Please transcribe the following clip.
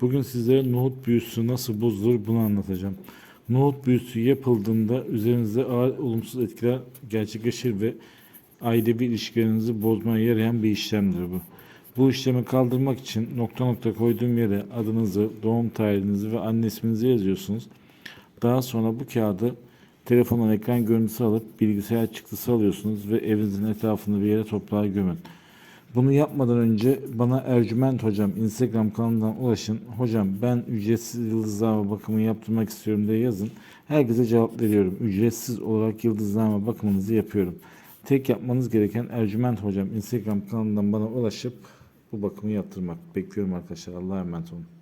Bugün sizlere nohut büyüsü nasıl bozulur bunu anlatacağım. Nohut büyüsü yapıldığında üzerinizde ağır olumsuz etkiler gerçekleşir ve ailevi ilişkilerinizi bozmaya yarayan bir işlemdir bu. Bu işlemi kaldırmak için nokta nokta koyduğum yere adınızı, doğum tarihinizi ve anne isminizi yazıyorsunuz. Daha sonra bu kağıdı telefonun ekran görüntüsü alıp bilgisayar çıktısı alıyorsunuz ve evinizin etrafını bir yere toprağa gömün. Bunu yapmadan önce bana Ercüment Hocam Instagram kanalından ulaşın. Hocam ben ücretsiz yıldızlama bakımı yaptırmak istiyorum diye yazın. Herkese cevap veriyorum. Ücretsiz olarak yıldızlama bakımınızı yapıyorum. Tek yapmanız gereken Ercüment Hocam Instagram kanalından bana ulaşıp bu bakımı yaptırmak. Bekliyorum arkadaşlar. Allah'a emanet olun.